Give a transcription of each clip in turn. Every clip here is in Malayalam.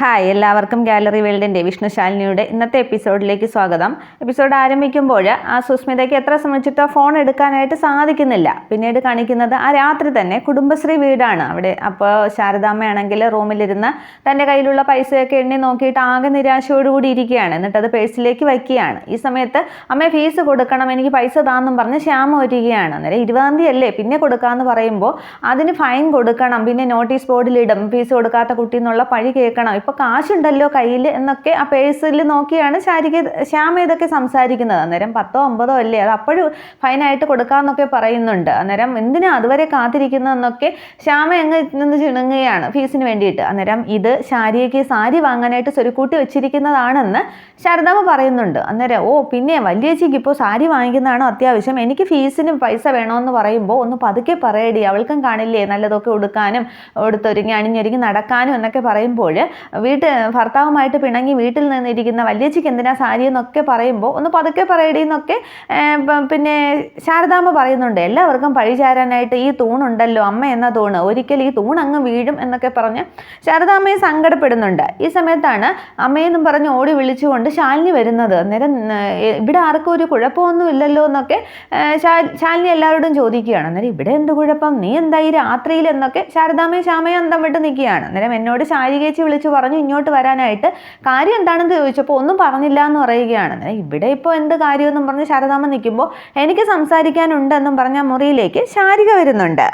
ഹായ് എല്ലാവർക്കും ഗാലറി വേൾഡിന്റെ വിഷ്ണുശാലിനിയുടെ ഇന്നത്തെ എപ്പിസോഡിലേക്ക് സ്വാഗതം. എപ്പിസോഡ് ആരംഭിക്കുമ്പോൾ ആ സുസ്മിതയ്ക്ക് എത്ര ശ്രമിച്ചിട്ടോ ഫോൺ എടുക്കാനായിട്ട് സാധിക്കുന്നില്ല. പിന്നീട് കാണിക്കുന്നത് ആ രാത്രി തന്നെ കുടുംബശ്രീ വീടാണ്. അവിടെ അപ്പോൾ ശാരദാമ്മയാണെങ്കിൽ റൂമിലിരുന്ന് തന്റെ കയ്യിലുള്ള പൈസയൊക്കെ എണ്ണി നോക്കിയിട്ട് ആകെ നിരാശയോടുകൂടി ഇരിക്കുകയാണ്. എന്നിട്ട് അത് പേഴ്സിലേക്ക് വയ്ക്കുകയാണ്. ഈ സമയത്ത് അമ്മ ഫീസ് കൊടുക്കണം എനിക്ക് പൈസ താന്നും പറഞ്ഞ് ശ്യാമ വരികയാണ് അന്നേരം ഇരുപതാം തീയതി അല്ലേ? പിന്നെ കൊടുക്കാമെന്ന് പറയുമ്പോൾ അതിന് ഫൈൻ കൊടുക്കണം പിന്നെ നോട്ടീസ് ബോർഡിലിടും ഫീസ് കൊടുക്കാത്ത കുട്ടി എന്നുള്ള പഴി കേൾക്കണം. ഇപ്പോൾ കാശുണ്ടല്ലോ കയ്യിൽ എന്നൊക്കെ ആ പേഴ്സിൽ നോക്കിയാണ് ശാരിക ശ്യാമ ഇതൊക്കെ സംസാരിക്കുന്നത്. അന്നേരം പത്തോ അമ്പതോ അല്ലേ? അത് അപ്പോഴും ഫൈനായിട്ട് കൊടുക്കാമെന്നൊക്കെ പറയുന്നുണ്ട്. അന്നേരം എന്തിനാ അതുവരെ കാത്തിരിക്കുന്നതെന്നൊക്കെ ശ്യാമ എങ്ങ് നിന്ന് ചിണുങ്ങുകയാണ് ഫീസിന് വേണ്ടിയിട്ട്. അന്നേരം ഇത് ശാരികയ്ക്ക് സാരി വാങ്ങാനായിട്ട് സ്വരുക്കൂട്ടി വെച്ചിരിക്കുന്നതാണെന്ന് ശാരദാമ്മ പറയുന്നുണ്ട് അന്നേരം ഓ പിന്നെ വലിയച്ചിക്ക് ഇപ്പോൾ സാരി വാങ്ങിക്കുന്നതാണോ അത്യാവശ്യം? എനിക്ക് ഫീസിന് പൈസ വേണമെന്ന് പറയുമ്പോൾ ഒന്ന് പതുക്കെ പറയടി അവൾക്കും കാണില്ലേ നല്ലതൊക്കെ ഉടുക്കാനും ഉടുത്തൊരുങ്ങി അണിഞ്ഞൊരുങ്ങി നടക്കാനും എന്നൊക്കെ പറയുമ്പോൾ വീട്ട് ഭർത്താവുമായിട്ട് പിണങ്ങി വീട്ടിൽ നിന്നിരിക്കുന്ന വലിയച്ചിക്ക് എന്തിനാ സാരി എന്നൊക്കെ പറയുമ്പോൾ ഒന്ന് പതുക്കെ പറയടി എന്നൊക്കെ പിന്നെ ശാരദാമ്മ പറയുന്നുണ്ട് എല്ലാവർക്കും പഴിചാരാനായിട്ട് ഈ തൂണുണ്ടല്ലോ അമ്മ എന്ന തൂണ് ഒരിക്കൽ ഈ തൂൺ അങ്ങ് വീഴും എന്നൊക്കെ പറഞ്ഞ് ശാരദാമ്മയെ സങ്കടപ്പെടുന്നുണ്ട്. ഈ സമയത്താണ് അമ്മയെന്നും പറഞ്ഞ് ഓടി വിളിച്ചുകൊണ്ട് ശാലിനി വരുന്നത്. അന്നേരം ഇവിടെ ആർക്കും ഒരു കുഴപ്പമൊന്നും ഇല്ലല്ലോ എന്നൊക്കെ ശാലിനി എല്ലാവരോടും ചോദിക്കുകയാണ്. അന്നേരം ഇവിടെ എന്ത് കുഴപ്പം? നീ എന്താ ഈ രാത്രിയിൽ എന്നൊക്കെ ശാരദാമയും ശ്യാമയും അന്തം വിട്ട് നിൽക്കുകയാണ്. അന്നേരം എന്നോട് ശാരികേച്ചി വിളിച്ച് പറഞ്ഞു ഇങ്ങോട്ട് വരാനായിട്ട് കാര്യം എന്താണെന്ന് ചോദിച്ചപ്പോൾ ഒന്നും പറഞ്ഞില്ല എന്ന് പറയുകയാണ്. അന്നേരം ഇവിടെ ഇപ്പോൾ എന്ത് കാര്യമെന്നും പറഞ്ഞ് ശാരദാമ നിൽക്കുമ്പോൾ എനിക്ക് സംസാരിക്കാനുണ്ടെന്നും പറഞ്ഞ മുറിയിലേക്ക് ശാരിക വരുന്നുണ്ട്.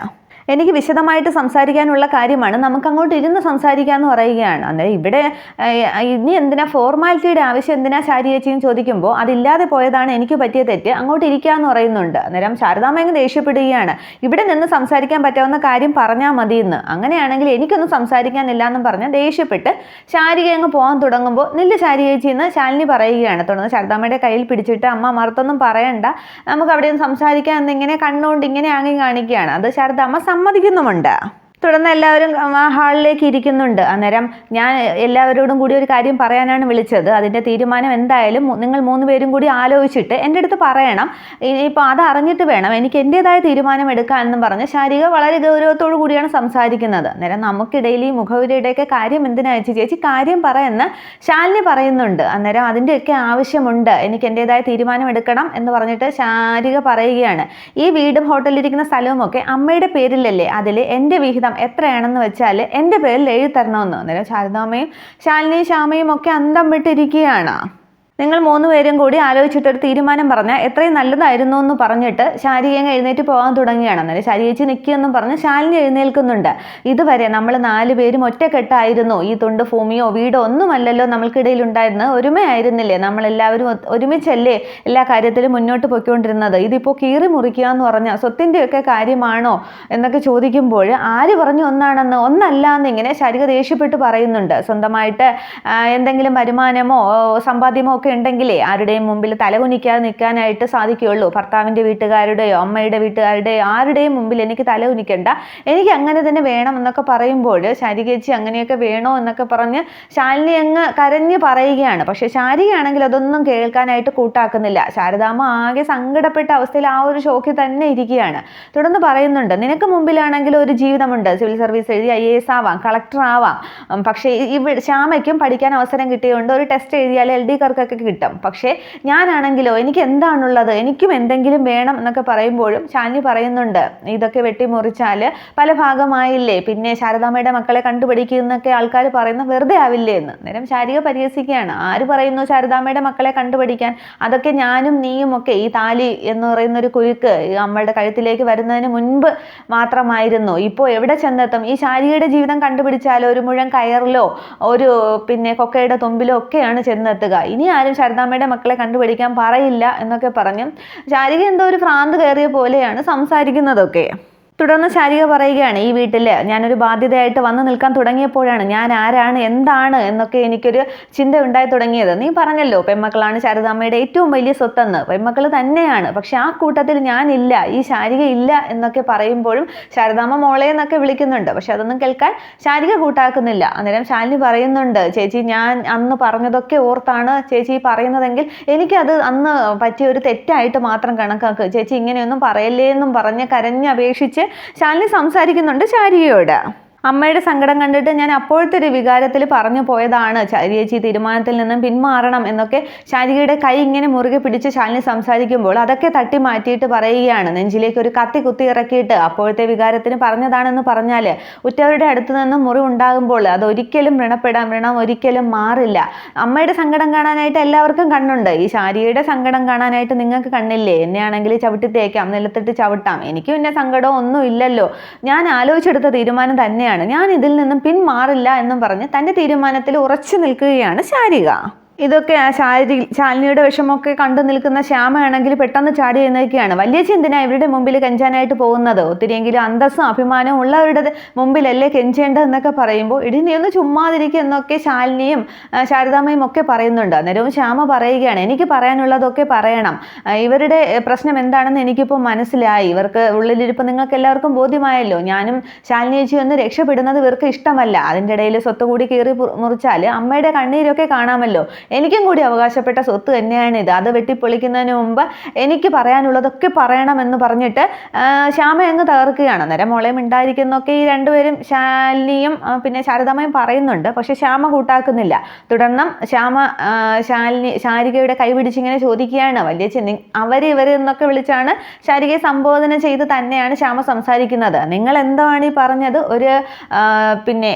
എനിക്ക് വിശദമായിട്ട് സംസാരിക്കാനുള്ള കാര്യമാണ്. നമുക്ക് അങ്ങോട്ട് ഇരുന്ന് സംസാരിക്കാമെന്ന് പറയുകയാണ്. അന്നേരം ഇവിടെ ഇനി എന്തിനാ ഫോർമാലിറ്റിയുടെ ആവശ്യം എന്തിനാ ശാരി ചേച്ചിയും ചോദിക്കുമ്പോൾ അതില്ലാതെ പോയതാണ് എനിക്ക് പറ്റിയ തെറ്റ് അങ്ങോട്ട് ഇരിക്കാമെന്ന് പറയുന്നുണ്ട്. അന്നേരം ശാരദാമ്മ അങ്ങ് ദേഷ്യപ്പെടുകയാണ്. ഇവിടെ നിന്ന് സംസാരിക്കാൻ പറ്റാവുന്ന കാര്യം പറഞ്ഞാൽ മതി എന്ന് അങ്ങനെയാണെങ്കിൽ എനിക്കൊന്നും സംസാരിക്കാനില്ല എന്നും പറഞ്ഞ് ദേഷ്യപ്പെട്ട് ശാരിക അങ്ങ് പോകാൻ തുടങ്ങുമ്പോൾ നില്ല് ശാരി ചേച്ചി എന്ന് ശാലിനി പറയുകയാണ്. തുടർന്ന് ശാരദാമ്മയുടെ കയ്യിൽ പിടിച്ചിട്ട് അമ്മ മറുത്തൊന്നും പറയണ്ട. നമുക്ക് അവിടെ നിന്ന് സംസാരിക്കാൻ എന്നിങ്ങനെ കണ്ണുകൊണ്ട് ഇങ്ങനെ ആങ്ങി കാണിക്കുകയാണ്. അത് ശാരദാമ്മ സമ്മതിക്കുന്നുമുണ്ട്. തുടർന്ന് എല്ലാവരും ഹാളിലേക്ക് ഇരിക്കുന്നുണ്ട്. അന്നേരം ഞാൻ എല്ലാവരോടും കൂടി ഒരു കാര്യം പറയാനാണ് വിളിച്ചത്. അതിന്റെ തീരുമാനം എന്തായാലും നിങ്ങൾ മൂന്ന് പേരും കൂടി ആലോചിച്ചിട്ട് എന്റെ അടുത്ത് പറയണം. ഇനിയിപ്പോൾ അത് അറിഞ്ഞിട്ട് വേണം എനിക്ക് എന്റേതായ തീരുമാനം എടുക്കാൻ എന്നും പറഞ്ഞ് ശാരിക വളരെ ഗൗരവത്തോടു കൂടിയാണ് സംസാരിക്കുന്നത്. അന്നേരം നമുക്കിടയിൽ ഈ മുഖവരിയുടെയൊക്കെ കാര്യം എന്തിനാ ചേച്ചി? ചേച്ചി കാര്യം പറയുന്ന ശാലിനി പറയുന്നുണ്ട്. അന്നേരം അതിന്റെയൊക്കെ ആവശ്യമുണ്ട്. എനിക്ക് എന്റേതായ തീരുമാനം എടുക്കണം എന്ന് പറഞ്ഞിട്ട് ശാരിക പറയുകയാണ്. ഈ വീടും ഹോട്ടലിരിക്കുന്ന സ്ഥലവും ഒക്കെ അമ്മയുടെ പേരിലല്ലേ? അതിൽ എന്റെ വിഹിതം എത്രയാണെന്ന് വെച്ചാൽ എന്റെ പേരിൽ എഴുതി തരണമെന്ന് അന്നേരം ശാരദാമ്മയും ശാലിനിയും ശ്യാമയും ഒക്കെ അന്തം വിട്ടിരിക്കുകയാണ്. നിങ്ങൾ മൂന്ന് പേരും കൂടി ആലോചിച്ചിട്ടൊരു തീരുമാനം പറഞ്ഞാൽ എത്രയും നല്ലതായിരുന്നു എന്ന് പറഞ്ഞിട്ട് ശാരിക എഴുന്നേറ്റ് പോകാൻ തുടങ്ങുകയാണ്. അന്നേരം ശാരീരിച്ച് നിൽക്കുകയെന്നും പറഞ്ഞ് ശാലിനി എഴുന്നേൽക്കുന്നുണ്ട്. ഇതുവരെ നമ്മൾ നാല് പേരും ഒറ്റക്കെട്ടായിരുന്നു. ഈ തുണ്ട് ഭൂമിയോ വീടോ ഒന്നുമല്ലല്ലോ നമ്മൾക്കിടയിൽ ഉണ്ടായിരുന്നത്. ഒരുമയായിരുന്നില്ലേ നമ്മളെല്ലാവരും ഒരുമിച്ചല്ലേ എല്ലാ കാര്യത്തിലും മുന്നോട്ട് പൊയ്ക്കൊണ്ടിരുന്നത്? ഇതിപ്പോൾ കീറി മുറിക്കുക എന്ന് പറഞ്ഞാൽ സ്വത്തിന്റെയൊക്കെ കാര്യമാണോ എന്നൊക്കെ ചോദിക്കുമ്പോൾ ആര് പറഞ്ഞു ഒന്നാണെന്ന്? ഒന്നല്ല എന്നിങ്ങനെ ശാരിക ദേഷ്യപ്പെട്ട് പറയുന്നുണ്ട്. സ്വന്തമായിട്ട് എന്തെങ്കിലും വരുമാനമോ സമ്പാദ്യമോ ഒക്കെ ഉണ്ടെങ്കിലേ ആരുടെയും മുമ്പിൽ തലകുനിക്കാതെ നിൽക്കാനായിട്ട് സാധിക്കുകയുള്ളൂ. ഭർത്താവിന്റെ വീട്ടുകാരുടെയോ അമ്മയുടെ വീട്ടുകാരുടെയോ ആരുടെയും മുമ്പിൽ എനിക്ക് തലകുനിക്കണ്ട. എനിക്ക് അങ്ങനെ തന്നെ വേണം എന്നൊക്കെ പറയുമ്പോൾ ശാരികേച്ചി അങ്ങനെയൊക്കെ വേണോ എന്നൊക്കെ പറഞ്ഞ് ശാലിനി അങ്ങ് കരഞ്ഞ് പറയുകയാണ്. പക്ഷേ ശാരികയാണെങ്കിൽ അതൊന്നും കേൾക്കാനായിട്ട് കൂട്ടാക്കുന്നില്ല. ശാരദാമ്മ ആകെ സങ്കടപ്പെട്ട അവസ്ഥയിൽ ആ ഒരു ഷോക്കിൽ തന്നെ ഇരിക്കുകയാണ്. തുടർന്ന് പറയുന്നുണ്ട് നിനക്ക് മുമ്പിലാണെങ്കിൽ ഒരു ജീവിതമുണ്ട്. സിവിൽ സർവീസ് എഴുതി ഐ എ എസ് ആവാം കളക്ടർ ആവാം പക്ഷേ ഇവ ശ്യാമയ്ക്കും പഠിക്കാൻ അവസരം കിട്ടിയതുകൊണ്ട് ഒരു ടെസ്റ്റ് എഴുതിയാൽ എൽ ഡി കാർക്കൊക്കെ കിട്ടും. പക്ഷേ ഞാനാണെങ്കിലോ എനിക്ക് എന്താണുള്ളത് എനിക്കും എന്തെങ്കിലും വേണം എന്നൊക്കെ പറയുമ്പോഴും ചാഞ്ഞു പറയുന്നുണ്ട്. ഇതൊക്കെ വെട്ടിമുറിച്ചാൽ പല ഭാഗമായില്ലേ? പിന്നെ ശാരദാമ്മയുടെ മക്കളെ കണ്ടുപിടിക്കുന്നൊക്കെ ആൾക്കാർ പറയുന്ന വെറുതെ ആവില്ലേ എന്ന്. നേരം ശാരിക പരിഹസിക്കുകയാണ്. ആര് പറയുന്നു ശാരദാമ്മയുടെ മക്കളെ കണ്ടുപിടിക്കാൻ? അതൊക്കെ ഞാനും നീയും ഒക്കെ ഈ താലി എന്ന് പറയുന്ന ഒരു കുരുക്ക് നമ്മളുടെ കഴുത്തിലേക്ക് വരുന്നതിന് മുൻപ് മാത്രമായിരുന്നു. ഇപ്പോൾ എവിടെ ചെന്നെത്തും? ഈ ശാരികയുടെ ജീവിതം കണ്ടുപിടിച്ചാലോ ഒരു മുഴം കയറിലോ ഒരു പിന്നെ കൊക്കയുടെ തുമ്പിലോ ഒക്കെയാണ് ചെന്നെത്തുക. ഇനി ആരും ശാരദാമ്മയുടെ മക്കളെ കണ്ടുപിടിക്കാൻ പറയില്ല എന്നൊക്കെ പറഞ്ഞു. ശാരിക എന്തോ ഒരു ഭ്രാന്ത് കയറിയ പോലെയാണ് സംസാരിക്കുന്നതൊക്കെ. തുടർന്ന് ശാരിക പറയുകയാണ് ഈ വീട്ടിൽ ഞാനൊരു ബാധ്യതയായിട്ട് വന്നു നിൽക്കാൻ തുടങ്ങിയപ്പോഴാണ് ഞാൻ ആരാണ് എന്താണ് എന്നൊക്കെ എനിക്കൊരു ചിന്ത ഉണ്ടായി തുടങ്ങിയത്. നീ പറഞ്ഞല്ലോ പെമ്മക്കളാണ് ശാരദാമ്മയുടെ ഏറ്റവും വലിയ സ്വത്തെന്ന്. പെൺമക്കൾ തന്നെയാണ് പക്ഷെ ആ കൂട്ടത്തിൽ ഞാനില്ല ഈ ശാരിക ഇല്ല എന്നൊക്കെ പറയുമ്പോഴും ശാരദാമ്മ മോളെ എന്നൊക്കെ വിളിക്കുന്നുണ്ട്. പക്ഷെ അതൊന്നും കേൾക്കാൻ ശാരിക കൂട്ടാക്കുന്നില്ല. അന്നേരം ശാലിനി പറയുന്നുണ്ട് ചേച്ചി ഞാൻ അന്ന് പറഞ്ഞതൊക്കെ ഓർത്താണ് ചേച്ചി പറയുന്നതെങ്കിൽ എനിക്കത് അന്ന് പറ്റിയ ഒരു തെറ്റായിട്ട് മാത്രം കണക്കാക്കുക ചേച്ചി ഇങ്ങനെയൊന്നും പറയല്ലേ എന്നും പറഞ്ഞ് കരഞ്ഞപേക്ഷിച്ച് ശാലിനി സംസാരിക്കുന്നുണ്ട് ശാരികയോട്. അമ്മയുടെ സങ്കടം കണ്ടിട്ട് ഞാൻ അപ്പോഴത്തെ ഒരു വികാരത്തിൽ പറഞ്ഞു പോയതാണ്. ചേച്ചി തീരുമാനത്തിൽ നിന്നും പിന്മാറണം എന്നൊക്കെ ശാരികയുടെ കൈ ഇങ്ങനെ മുറുകെ പിടിച്ച് ശാലിനി സംസാരിക്കുമ്പോൾ അതൊക്കെ തട്ടി മാറ്റിയിട്ട് പറയുകയാണ്. നെഞ്ചിലേക്ക് ഒരു കത്തി കുത്തി ഇറക്കിയിട്ട് അപ്പോഴത്തെ വികാരത്തിന് പറഞ്ഞതാണെന്ന് പറഞ്ഞാൽ ഉറ്റവരുടെ അടുത്ത് നിന്നും മുറി ഉണ്ടാകുമ്പോൾ അത് ഒരിക്കലും വ്രണപ്പെടാം. വ്രണം ഒരിക്കലും മാറില്ല. അമ്മയുടെ സങ്കടം കാണാനായിട്ട് എല്ലാവർക്കും കണ്ണുണ്ട്. ഈ ശാരികയുടെ സങ്കടം കാണാനായിട്ട് നിങ്ങൾക്ക് കണ്ണില്ലേ? എന്നെയാണെങ്കിൽ ചവിട്ടി തേക്കാം. നിലത്തിട്ട് ചവിട്ടാം. എനിക്ക് പിന്നെ സങ്കടം ഒന്നും ഇല്ലല്ലോ ഞാൻ ആലോചിച്ചെടുത്ത തീരുമാനം തന്നെയാണ്. ഞാൻ ഇതിൽ നിന്നും പിന്മാറില്ല എന്നും പറഞ്ഞ് തന്റെ തീരുമാനത്തിൽ ഉറച്ചു നിൽക്കുകയാണ് ശാരിക. ഇതൊക്കെ ആ ശാരി ശാലിനിയുടെ വിഷമമൊക്കെ കണ്ടു നിൽക്കുന്ന ശ്യാമയാണെങ്കിൽ പെട്ടെന്ന് ചാടി എന്നൊക്കെയാണ് വലിയ ചിന്തന ഇവരുടെ മുമ്പിൽ കെഞ്ചാനായിട്ട് പോകുന്നത്? ഒത്തിരിയെങ്കിലും അന്തസ്സും അഭിമാനവും ഉള്ളവരുടെ മുമ്പിലല്ലേ കെഞ്ചേണ്ടതെന്നൊക്കെ പറയുമ്പോൾ ഇടി നീ ഒന്ന് ചുമ്മാതിരിക്കുക എന്നൊക്കെ ശാലിനിയും ശാരദാമ്മയും ഒക്കെ പറയുന്നുണ്ട്. അന്നേരവും ശ്യാമ പറയുകയാണ് എനിക്ക് പറയാനുള്ളതൊക്കെ പറയണം. ഇവരുടെ പ്രശ്നം എന്താണെന്ന് എനിക്കിപ്പോൾ മനസ്സിലായി. ഇവർക്ക് ഉള്ളിലിരിപ്പം നിങ്ങൾക്ക് എല്ലാവർക്കും ബോധ്യമായല്ലോ. ഞാനും ശാലിനി ചേച്ചി ഒന്ന് രക്ഷപ്പെടുന്നത് ഇവർക്ക് ഇഷ്ടമല്ല. അതിന്റെ ഇടയിൽ സ്വത്ത് കൂടി കീറി മുറിച്ചാൽ അമ്മയുടെ കണ്ണീരൊക്കെ കാണാമല്ലോ. എനിക്കും കൂടി അവകാശപ്പെട്ട സ്വത്ത് തന്നെയാണ് ഇത്. അത് വെട്ടിപ്പൊളിക്കുന്നതിന് മുമ്പ് എനിക്ക് പറയാനുള്ളതൊക്കെ പറയണമെന്ന് പറഞ്ഞിട്ട് ശ്യാമ അങ്ങ് തകർക്കുകയാണ്. അന്നേരം മുളയും ഉണ്ടായിരിക്കുന്നൊക്കെ ഈ രണ്ടുപേരും ശാലിനിയും പിന്നെ ശാരദാമയും പറയുന്നുണ്ട്. പക്ഷെ ശ്യാമ കൂട്ടാക്കുന്നില്ല. തുടർന്നും ശ്യാമ ശാലിനി ശാരികയുടെ കൈ പിടിച്ചിങ്ങനെ ചോദിക്കുകയാണ്. വലിയ ചെന്നി അവർ ഇവർ എന്നൊക്കെ വിളിച്ചാണ് ശാരികയെ സംബോധന ചെയ്ത് തന്നെയാണ് ശ്യാമ സംസാരിക്കുന്നത്. നിങ്ങൾ എന്താണ് ഈ പറഞ്ഞത്? ഒരു പിന്നെ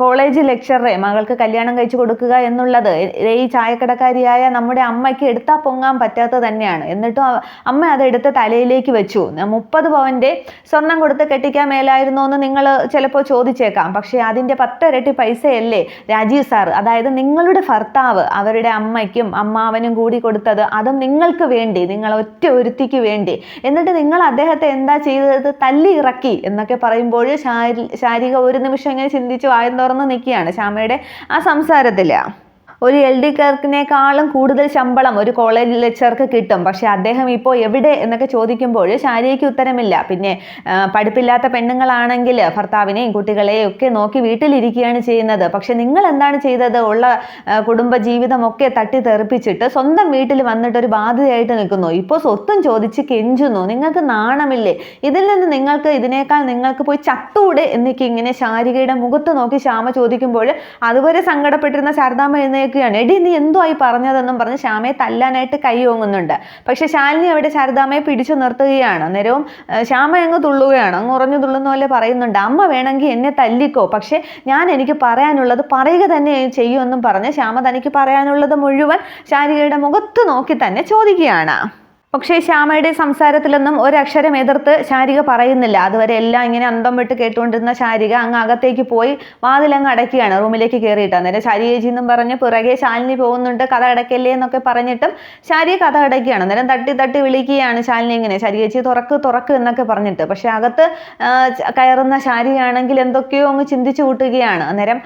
കോളേജ് ലെക്ചറെ മകൾക്ക് കല്യാണം കഴിച്ചു കൊടുക്കുക എന്നുള്ളത്. ഈ ചായക്കടക്കാരിയായ നമ്മുടെ അമ്മയ്ക്ക് എടുത്താൽ പൊങ്ങാൻ പറ്റാത്തത് തന്നെയാണ്. എന്നിട്ടും അമ്മ അത് എടുത്ത് തലയിലേക്ക് വെച്ചു. മുപ്പത് പവന്റെ സ്വർണം കൊടുത്ത് കെട്ടിക്കാൻ മേലായിരുന്നോ എന്ന് നിങ്ങൾ ചിലപ്പോൾ ചോദിച്ചേക്കാം. പക്ഷേ അതിന്റെ പത്തിരട്ടി പൈസയല്ലേ രാജീവ് സാർ? അതായത് നിങ്ങളുടെ ഭർത്താവ് അവരുടെ അമ്മയ്ക്കും അമ്മാവനും കൂടി കൊടുത്തത് അതും നിങ്ങൾക്ക് വേണ്ടി നിങ്ങൾ ഒറ്റ ഒരുത്തിക്ക് വേണ്ടി. എന്നിട്ട് നിങ്ങൾ അദ്ദേഹത്തെ എന്താ ചെയ്തത്? തല്ലി ഇറക്കി എന്നൊക്കെ പറയുമ്പോൾ ശാരി ശാരിക ഒരു നിമിഷം ഇങ്ങനെ ചിന്തിച്ച് വായം തുറന്ന് നിൽക്കുകയാണ് ശ്യാമയുടെ ആ സംസാരത്തിൽ ഒരു എൽ ഡി ക്ലർക്കിനേക്കാളും കൂടുതൽ ശമ്പളം ഒരു കോളേജ് ലെക്ചർക്ക് കിട്ടും. പക്ഷേ അദ്ദേഹം ഇപ്പോൾ എവിടെ എന്നൊക്കെ ചോദിക്കുമ്പോൾ ശാരികയ്ക്ക് ഉത്തരമില്ല. പിന്നെ പഠിപ്പില്ലാത്ത പെണ്ണുങ്ങളാണെങ്കിൽ ഭർത്താവിനെയും കുട്ടികളെയും ഒക്കെ നോക്കി വീട്ടിലിരിക്കുകയാണ് ചെയ്യുന്നത്. പക്ഷെ നിങ്ങൾ എന്താണ് ചെയ്തത്? ഉള്ള കുടുംബ ജീവിതമൊക്കെ തട്ടി തെറിപ്പിച്ചിട്ട് സ്വന്തം വീട്ടിൽ വന്നിട്ട് ഒരു ബാധ്യതയായിട്ട് നിൽക്കുന്നു. ഇപ്പോൾ സ്വത്തും ചോദിച്ച് കെഞ്ചുന്നു. നിങ്ങൾക്ക് നാണമില്ലേ? ഇതിൽ നിന്ന് നിങ്ങൾക്ക് ഇതിനേക്കാൾ നിങ്ങൾക്ക് പോയി ചത്തൂടെ എന്നൊക്കെ ഇങ്ങനെ ശാരികയുടെ മുഖത്ത് നോക്കി ശ്യാമ ചോദിക്കുമ്പോൾ അതുവരെ സങ്കടപ്പെട്ടിരുന്ന ശാരദാമ്മ എഴുന്നേൽക്കുകയാണ് എടി നീ എന്തോ ആയി പറഞ്ഞതെന്നും പറഞ്ഞ് ശ്യാമയെ തല്ലാനായിട്ട് കൈ ഓങ്ങുന്നുണ്ട്. പക്ഷെ ശാലിനി അവിടെ ശാരദാമ്മയെ പിടിച്ചു നിർത്തുകയാണ്. അന്നേരവും ശ്യാമ അങ്ങ് തുള്ളുകയാണ്. അങ്ങ് ഉറഞ്ഞു തുള്ളുന്ന പോലെ പറയുന്നുണ്ട്. അമ്മ വേണമെങ്കിൽ എന്നെ തല്ലിക്കോ. പക്ഷെ ഞാൻ എനിക്ക് പറയാനുള്ളത് പറയുക തന്നെ ചെയ്യുമെന്നും പറഞ്ഞ് ശ്യാമ തനിക്ക് പറയാനുള്ളത് മുഴുവൻ ശാരികയുടെ മുഖത്ത് നോക്കി തന്നെ ചോദിക്കുകയാണ്. പക്ഷേ ശ്യാമയുടെ സംസാരത്തിലൊന്നും ഒരക്ഷരം എതിർത്ത് ശാരിക പറയുന്നില്ല. അതുവരെ എല്ലാം ഇങ്ങനെ അന്തം വിട്ട് കേട്ടുകൊണ്ടിരുന്ന ശാരിക അങ്ങ് അകത്തേക്ക് പോയി വാതിലങ്ങ് അടയ്ക്കുകയാണ് റൂമിലേക്ക് കയറിയിട്ട്. അന്നേരം ശാരി ചേച്ചി എന്നും പറഞ്ഞ് പിറകെ ശാലിനി പോകുന്നുണ്ട് കഥ അടയ്ക്കല്ലേ എന്നൊക്കെ പറഞ്ഞിട്ടും ശാരി കഥ അടയ്ക്കുകയാണ്. അന്നേരം തട്ടി തട്ടി വിളിക്കുകയാണ് ശാലിനി ഇങ്ങനെ ശാരി ചേച്ചി തുറക്ക് തുറക്ക് എന്നൊക്കെ പറഞ്ഞിട്ട്. പക്ഷെ അകത്ത് കയറുന്ന ശാരിയാണെങ്കിൽ എന്തൊക്കെയോ അങ്ങ് ചിന്തിച്ചു കൂട്ടുകയാണ്. അന്നേരം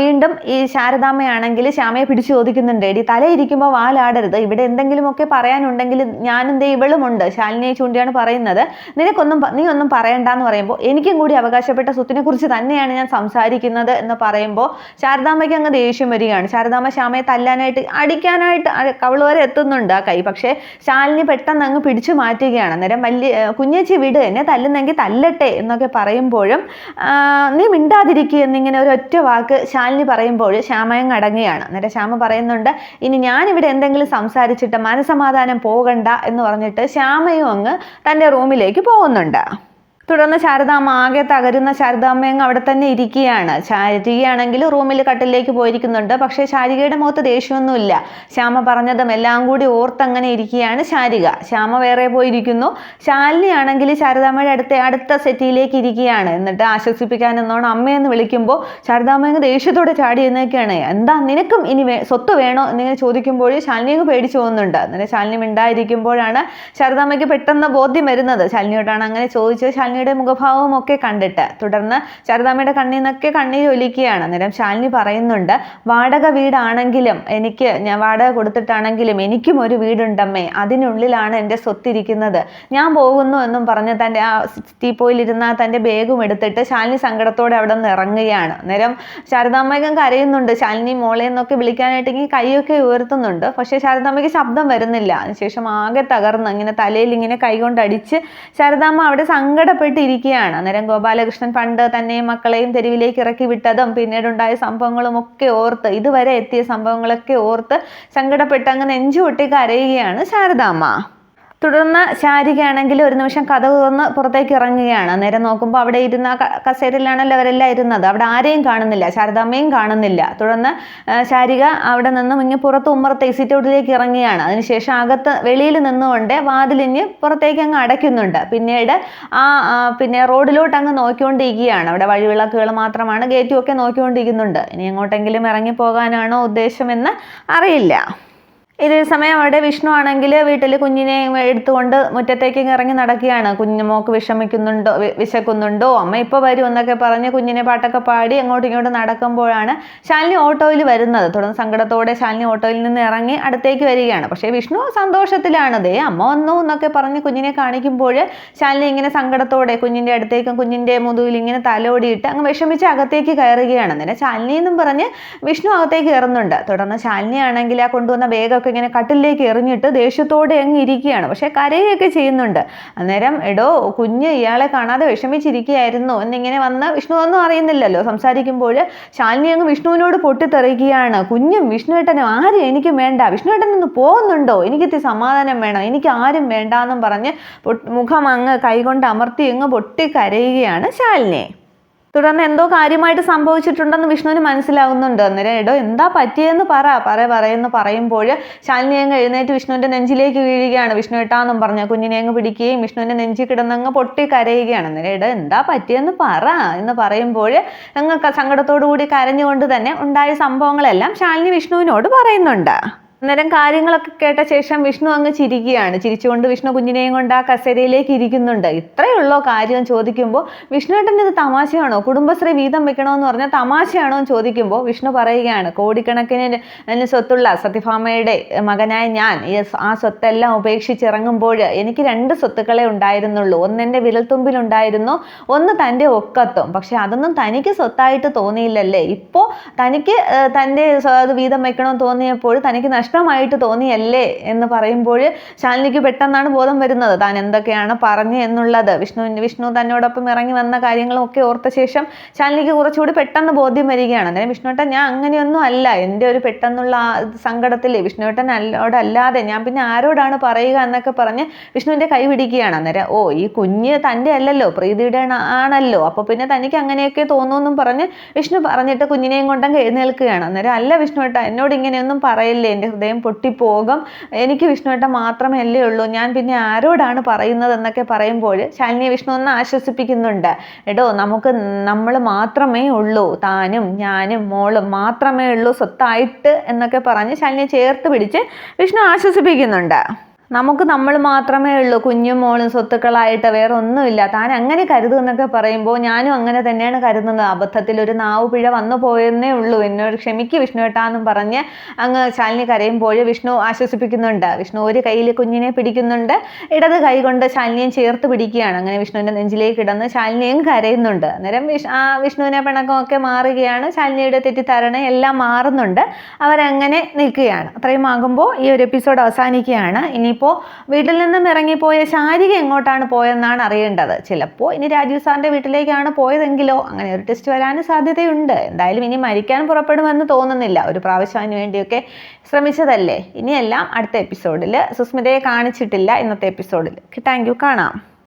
വീണ്ടും ഈ ശാരദാമ്മയാണെങ്കിൽ ശ്യാമയെ പിടിച്ചു ചോദിക്കുന്നുണ്ട്. എടി തലയിരിക്കുമ്പോൾ വാലാടരുത്. ഇവിടെ എന്തെങ്കിലുമൊക്കെ പറയാനുണ്ടെങ്കിൽ ഞാനും ദേ ഇവളുമുണ്ട്. ശാലിനിയെ ചൂണ്ടിയാണ് പറയുന്നത്. നിനക്കൊന്നും നീ ഒന്നും പറയണ്ടെന്ന് പറയുമ്പോൾ എനിക്കും കൂടി അവകാശപ്പെട്ട സ്വത്തിനെ കുറിച്ച് തന്നെയാണ് ഞാൻ സംസാരിക്കുന്നത് എന്ന് പറയുമ്പോൾ ശാരദാമ്മയ്ക്ക് അങ്ങ് ദേഷ്യം വരികയാണ്. ശാരദാമ്മ ശ്യാമയെ തല്ലാനായിട്ട് അടിക്കാനായിട്ട് കവൾ വരെ എത്തുന്നുണ്ട് ആ കൈ. പക്ഷേ ശാലിനി പെട്ടെന്ന് അങ്ങ് പിടിച്ചു മാറ്റുകയാണ്. അന്നേരം വലിയ കുഞ്ഞേച്ചി വിട് എന്നെ തല്ലുന്നെങ്കിൽ തല്ലട്ടെ എന്നൊക്കെ പറയുമ്പോഴും നീ മിണ്ടാതിരിക്കുക എന്നിങ്ങനെ ഒരു ഒറ്റ വാക്ക് ശാലിനി പറയുമ്പോൾ ശ്യാമയങ്ങ് അടങ്ങുകയാണ്. അന്നേരം ശ്യാമ പറയുന്നുണ്ട് ഇനി ഞാനിവിടെ എന്തെങ്കിലും സംസാരിച്ചിട്ട് മനസമാധാനം പോകണ്ട എന്ന് പറഞ്ഞിട്ട് ശ്യാമയും അങ്ങ് തന്റെ റൂമിലേക്ക് പോകുന്നുണ്ട്. തുടർന്ന് ശാരദാമ്മ ആകെ തകരുന്ന ശാരദാമ്മയങ്ങ് അവിടെ തന്നെ ഇരിക്കുകയാണ്. ശാരികയാണെങ്കിൽ റൂമിൽ കട്ടിലേക്ക് പോയിരിക്കുന്നുണ്ട്. പക്ഷേ ശാരികയുടെ മുഖത്ത് ദേഷ്യമൊന്നുമില്ല. ശ്യാമ പറഞ്ഞതും എല്ലാം കൂടി ഓർത്തങ്ങനെ ഇരിക്കുകയാണ് ശാരിക. ശ്യാമ വേറെ പോയിരിക്കുന്നു. ശാലിനി ആണെങ്കിൽ ശാരദാമ്മയുടെ അടുത്ത അടുത്ത സെറ്റിയിലേക്ക് ഇരിക്കുകയാണ്. എന്നിട്ട് ആശ്വസിപ്പിക്കാൻ എന്നോണം അമ്മയെന്ന് വിളിക്കുമ്പോൾ ശാരദാമ്മയങ്ങ് ദേഷ്യത്തോടെ ചാടി എന്നൊക്കെയാണ് എന്താ നിനക്കും ഇനി സ്വത്ത് വേണോ എന്നിങ്ങനെ ചോദിക്കുമ്പോൾ ശാലിനി അങ്ങ് പേടിച്ചു പോകുന്നുണ്ട്. എന്നിട്ട് ശാലിനി മിണ്ടായിരിക്കുമ്പോഴാണ് ശാരദാമ്മയ്ക്ക് പെട്ടെന്ന് ബോധ്യം വരുന്നത്. ശാലിനിയോടാണ് അങ്ങനെ ചോദിച്ചത്. ശാലിനിയുടെ മുഖഭാവവും ഒക്കെ കണ്ടിട്ട് തുടർന്ന് ശാരദാമ്മയുടെ കണ്ണിൽ നിന്നൊക്കെ കണ്ണീർ ഒലിക്കുകയാണ്. അന്നേരം ശാലിനി പറയുന്നുണ്ട് വാടക വീടാണെങ്കിലും എനിക്ക് ഞാൻ വാടക കൊടുത്തിട്ടാണെങ്കിലും എനിക്കും ഒരു വീടുണ്ടമ്മേ അതിനുള്ളിലാണ് എന്റെ സ്വത്തിരിക്കുന്നത്. ഞാൻ പോകുന്നു എന്നും പറഞ്ഞ് തന്റെ ആ പോയിലിരുന്ന തന്റെ ബാഗും എടുത്തിട്ട് ശാലിനി സങ്കടത്തോടെ അവിടെ നിന്ന് ഇറങ്ങുകയാണ്. അന്നേരം ശാരദാമ്മയ്ക്കും കരയുന്നുണ്ട് ശാലിനി മോളെ എന്നൊക്കെ വിളിക്കാനായിട്ട് ഈ കൈയൊക്കെ ഉയർത്തുന്നുണ്ട്. പക്ഷേ ശാരദാമ്മയ്ക്ക് ശബ്ദം വരുന്നില്ല. അതിനുശേഷം ആകെ തകർന്ന് ഇങ്ങനെ തലയിൽ ഇങ്ങനെ കൈകൊണ്ട് അടിച്ച് ശാരദാമ്മ അവിടെ സങ്കടപ്പെട്ട് സങ്കടപ്പെട്ടിരിക്കുകയാണ് അന്നേരം ഗോപാലകൃഷ്ണൻ പണ്ട് തന്നെ മക്കളെയും തെരുവിലേക്ക് ഇറക്കി വിട്ടതും പിന്നീടുണ്ടായ സംഭവങ്ങളും ഒക്കെ ഓർത്ത് ഇതുവരെ എത്തിയ സംഭവങ്ങളൊക്കെ ഓർത്ത് സങ്കടപ്പെട്ട് അങ്ങ് നെഞ്ചുപൊട്ടി കരയുകയാണ് ശാരദാമ്മ. തുടർന്ന് ശാരികയാണെങ്കിൽ ഒരു നിമിഷം കഥ തുറന്ന് പുറത്തേക്ക് ഇറങ്ങുകയാണ്. നേരെ നോക്കുമ്പോൾ അവിടെ ഇരുന്ന കസേരയിലാണല്ലോ അവരെല്ലാം ഇരുന്നത്. അവിടെ ആരെയും കാണുന്നില്ല. ശാരദാമ്മയും കാണുന്നില്ല. തുടർന്ന് ശാരിക അവിടെ നിന്നും ഇങ്ങ് പുറത്ത് ഉമ്മറത്തെ സിറ്റൗട്ടിലേക്ക് ഇറങ്ങുകയാണ്. അതിനുശേഷം അകത്ത് വെളിയിൽ നിന്നുകൊണ്ട് വാതിലിഞ്ഞ് പുറത്തേക്ക് അങ്ങ് അടയ്ക്കുന്നുണ്ട്. പിന്നീട് ആ പിന്നെ റോഡിലോട്ട് അങ്ങ് നോക്കിക്കൊണ്ടിരിക്കുകയാണ്. അവിടെ വഴിവിളക്കുകൾ മാത്രമാണ് ഗേറ്റും ഒക്കെ നോക്കിക്കൊണ്ടിരിക്കുന്നുണ്ട്. ഇനി എങ്ങോട്ടെങ്കിലും ഇറങ്ങി പോകാനാണോ ഉദ്ദേശമെന്ന് അറിയില്ല. ഇതേ സമയം അവിടെ വിഷ്ണു ആണെങ്കിൽ വീട്ടിൽ കുഞ്ഞിനെ എടുത്തുകൊണ്ട് മുറ്റത്തേക്ക് ഇറങ്ങി നടക്കുകയാണ്. കുഞ്ഞുമോക്ക് വിഷമിക്കുന്നുണ്ടോ? വിശക്കുന്നുണ്ടോ? അമ്മ ഇപ്പോൾ വരും എന്നൊക്കെ പറഞ്ഞ് കുഞ്ഞിനെ പാട്ടൊക്കെ പാടി അങ്ങോട്ടും ഇങ്ങോട്ടും നടക്കുമ്പോഴാണ് ശാലിനി ഓട്ടോയിൽ വരുന്നത്. തുടർന്ന് സങ്കടത്തോടെ ശാലിനി ഓട്ടോയിൽ നിന്ന് ഇറങ്ങി അടുത്തേക്ക് വരികയാണ്. പക്ഷേ വിഷ്ണു സന്തോഷത്തിലാണ് ദേ അമ്മ വന്നു എന്നൊക്കെ പറഞ്ഞ് കുഞ്ഞിനെ കാണിക്കുമ്പോൾ ശാലിനി ഇങ്ങനെ സങ്കടത്തോടെ കുഞ്ഞിന്റെ അടുത്തേക്കും കുഞ്ഞിന്റെ മുതുകിൽ ഇങ്ങനെ തലോടിയിട്ട് അങ്ങ് വിഷമിച്ച് അകത്തേക്ക് കയറുകയാണ്. അങ്ങനെ ശാലിനി എന്നും പറഞ്ഞ് വിഷ്ണു അകത്തേക്ക് കയറുന്നുണ്ട്. തുടർന്ന് ശാലിനി ആണെങ്കിൽ ആ കൊണ്ടുവന്ന ബാഗൊക്കെ ഒക്കെ ഇങ്ങനെ കട്ടിലേക്ക് എറിഞ്ഞിട്ട് ദേഷ്യത്തോടെ അങ്ങ് ഇരിക്കുകയാണ്. പക്ഷേ കരയുകയൊക്കെ ചെയ്യുന്നുണ്ട്. അന്നേരം എടോ കുഞ്ഞ് ഇയാളെ കാണാതെ വിഷമിച്ചിരിക്കുകയായിരുന്നു എന്നിങ്ങനെ വന്ന് വിഷ്ണു ഒന്നും അറിയുന്നില്ലല്ലോ. സംസാരിക്കുമ്പോൾ ശാലിനി അങ്ങ് വിഷ്ണുവിനോട് പൊട്ടിത്തെറിക്കുകയാണ്. കുഞ്ഞും വിഷ്ണുവേട്ടനും ആരും എനിക്ക് വേണ്ട. വിഷ്ണുവേട്ടനൊന്ന് പോകുന്നുണ്ടോ? എനിക്കിത്തി സമാധാനം വേണം. എനിക്ക് ആരും വേണ്ട എന്നും പറഞ്ഞ് മുഖം അങ്ങ് കൈകൊണ്ട് അമർത്തി അങ്ങ് പൊട്ടി കരയുകയാണ് ശാലിനി. തുടർന്ന് എന്തോ കാര്യമായിട്ട് സംഭവിച്ചിട്ടുണ്ടെന്ന് വിഷ്ണുവിന് മനസ്സിലാകുന്നുണ്ട് അന്നേരം എടോ എന്താ പറ്റിയെന്ന് പറ. പറ പറയുന്നു. പറയുമ്പോൾ ശാലിനി അങ്ങ് എഴുന്നേറ്റ് വിഷ്ണുവിന്റെ നെഞ്ചിലേക്ക് വീഴുകയാണ്. വിഷ്ണു ഇട്ടാന്നും പറഞ്ഞ കുഞ്ഞിനെ അങ്ങ് പിടിക്കുകയും വിഷ്ണുവിന്റെ നെഞ്ചിൽ കിടന്നങ്ങ് പൊട്ടി കരയുകയാണ്. അന്നേരം എടോ എന്താ പറ്റിയെന്ന് പറ എന്ന് പറയുമ്പോൾ അങ്ങ് സങ്കടത്തോടു കൂടി കരഞ്ഞുകൊണ്ട് തന്നെ ഉണ്ടായ സംഭവങ്ങളെല്ലാം ശാലിനി വിഷ്ണുവിനോട് പറയുന്നുണ്ട്. അന്നേരം കാര്യങ്ങളൊക്കെ കേട്ട ശേഷം വിഷ്ണു അങ്ങ് ചിരിക്കുകയാണ്. ചിരിച്ചുകൊണ്ട് വിഷ്ണു കുഞ്ഞിനെയും കൊണ്ട് ആ കസേരയിലേക്ക് ഇരിക്കുന്നുണ്ട്. ഇത്രയുള്ളോ കാര്യം ചോദിക്കുമ്പോൾ വിഷ്ണുവേട്ടൻ ഇത് തമാശയാണോ? കുടുംബശ്രീ വീതം വെക്കണമെന്ന് പറഞ്ഞാൽ തമാശയാണോ എന്ന് ചോദിക്കുമ്പോൾ വിഷ്ണു പറയുകയാണ് കോടിക്കണക്കിന് സ്വത്തുള്ള സത്യഭാമയുടെ മകനായ ഞാൻ ആ സ്വത്തെല്ലാം ഉപേക്ഷിച്ചിറങ്ങുമ്പോൾ എനിക്ക് രണ്ട് സ്വത്തുക്കളെ ഉണ്ടായിരുന്നുള്ളൂ. ഒന്ന് എന്റെ വിരൽത്തുമ്പിലുണ്ടായിരുന്നു ഒന്ന് തന്റെ ഒക്കത്തും. പക്ഷെ അതൊന്നും തനിക്ക് സ്വത്തായിട്ട് തോന്നിയില്ലല്ലേ? ഇപ്പോൾ തനിക്ക് തന്റെ വീതം വെക്കണമെന്ന് തോന്നിയപ്പോൾ തനിക്ക് നഷ്ടമായിട്ട് തോന്നിയല്ലേ എന്ന് പറയുമ്പോൾ ശാലിനിക്ക് പെട്ടെന്നാണ് ബോധം വരുന്നത്. താൻ എന്തൊക്കെയാണ് പറഞ്ഞു എന്നുള്ളത്. വിഷ്ണു വിഷ്ണു തന്നോടൊപ്പം ഇറങ്ങി വന്ന കാര്യങ്ങളൊക്കെ ഓർത്ത ശേഷം ശാലിനിക്ക് കുറച്ചുകൂടി പെട്ടെന്ന് ബോധ്യം വരികയാണ്. അന്നേരം വിഷ്ണുവേട്ടൻ ഞാൻ അങ്ങനെയൊന്നും അല്ല. എന്റെ ഒരു പെട്ടെന്നുള്ള സങ്കടത്തിൽ വിഷ്ണുവേട്ടൻ അല്ലാതെ ഞാൻ പിന്നെ ആരോടാണ് പറയുക എന്നൊക്കെ പറഞ്ഞ് വിഷ്ണുവിന്റെ കൈ പിടിക്കുകയാണ്. അന്നേരം ഓ ഈ കുഞ്ഞ് തന്റെ അല്ലല്ലോ. പ്രീതിയുടെ ആണല്ലോ. അപ്പോൾ പിന്നെ തനിക്ക് അങ്ങനെയൊക്കെ തോന്നുമെന്നും പറഞ്ഞ് വിഷ്ണു പറഞ്ഞിട്ട് കുഞ്ഞിനെയും കൊണ്ടങ്ങ് എഴുന്നേൽക്കുകയാണ്. അന്നേരം അല്ല വിഷ്ണുവേട്ട. എന്നോട് ഇങ്ങനെയൊന്നും പറയില്ലേ. എന്റെ ഹൃദയം പൊട്ടിപ്പോകും. എനിക്ക് വിഷ്ണുവേട്ട മാത്രമേ അല്ലേ ഉള്ളൂ. ഞാൻ പിന്നെ ആരോടാണ് പറയുന്നത് എന്നൊക്കെ പറയുമ്പോൾ ശാലിനി വിഷ്ണു ഒന്ന് ആശ്വസിപ്പിക്കുന്നുണ്ട്. എടോ നമുക്ക് നമ്മൾ മാത്രമേ ഉള്ളൂ. താനും ഞാനും മോളും മാത്രമേ ഉള്ളൂ സ്വത്തായിട്ട് എന്നൊക്കെ പറഞ്ഞ് ശാലിനിയെ ചേർത്ത് പിടിച്ച് വിഷ്ണു ആശ്വസിപ്പിക്കുന്നുണ്ട്. നമുക്ക് നമ്മൾ മാത്രമേ ഉള്ളൂ കുഞ്ഞും മോളും സ്വത്തുക്കളായിട്ട് വേറെ ഒന്നുമില്ല താൻ അങ്ങനെ കരുതുന്നൊക്കെ പറയുമ്പോൾ ഞാനും അങ്ങനെ തന്നെയാണ് കരുതുന്നത്. അബദ്ധത്തിൽ ഒരു നാവ് പിഴ വന്നു പോയെന്നേ ഉള്ളൂ. എന്നൊരു ക്ഷമിക്ക് വിഷ്ണു ഏട്ടാന്നും പറഞ്ഞ് അങ്ങ് ശാലിനി കരയുമ്പോൾ വിഷ്ണു ആശ്വസിപ്പിക്കുന്നുണ്ട്. വിഷ്ണു ഒരു കയ്യിൽ കുഞ്ഞിനെ പിടിക്കുന്നുണ്ട്. ഇടത് കൈ കൊണ്ട് ശാലിനിയും ചേർത്ത് പിടിക്കുകയാണ്. അങ്ങനെ വിഷ്ണുവിന്റെ നെഞ്ചിലേക്ക് ഇടന്ന് ശാലിനിയും കരയുന്നുണ്ട്. അന്നേരം വിഷ് ആ വിഷ്ണുവിനെ പിണക്കമൊക്കെ മാറുകയാണ്. ശാലിനിയുടെ തെറ്റിദ്ധാരണ എല്ലാം മാറുന്നുണ്ട്. അവരങ്ങനെ നിൽക്കുകയാണ്. അത്രയും ആകുമ്പോൾ ഈ ഒരു എപ്പിസോഡ് അവസാനിക്കുകയാണ്. ഇനി ഇനിയിപ്പോൾ വീട്ടിൽ നിന്നും ഇറങ്ങിപ്പോയ ശാരിക എങ്ങോട്ടാണ് പോയെന്നാണ് അറിയേണ്ടത്. ചിലപ്പോൾ ഇനി രാജീവ് സാറിന്റെ വീട്ടിലേക്കാണ് പോയതെങ്കിലോ അങ്ങനെ ഒരു ടെസ്റ്റ് വരാനും സാധ്യതയുണ്ട്. എന്തായാലും ഇനി മരിക്കാൻ പുറപ്പെടുമെന്ന് തോന്നുന്നില്ല. ഒരു പ്രാവശ്യം അതിന് വേണ്ടിയൊക്കെ ശ്രമിച്ചതല്ലേ? ഇനിയെല്ലാം അടുത്ത എപ്പിസോഡിൽ സുസ്മിതയെ കാണിച്ചിട്ടില്ല ഇന്നത്തെ എപ്പിസോഡിൽ താങ്ക് യു കാണാം.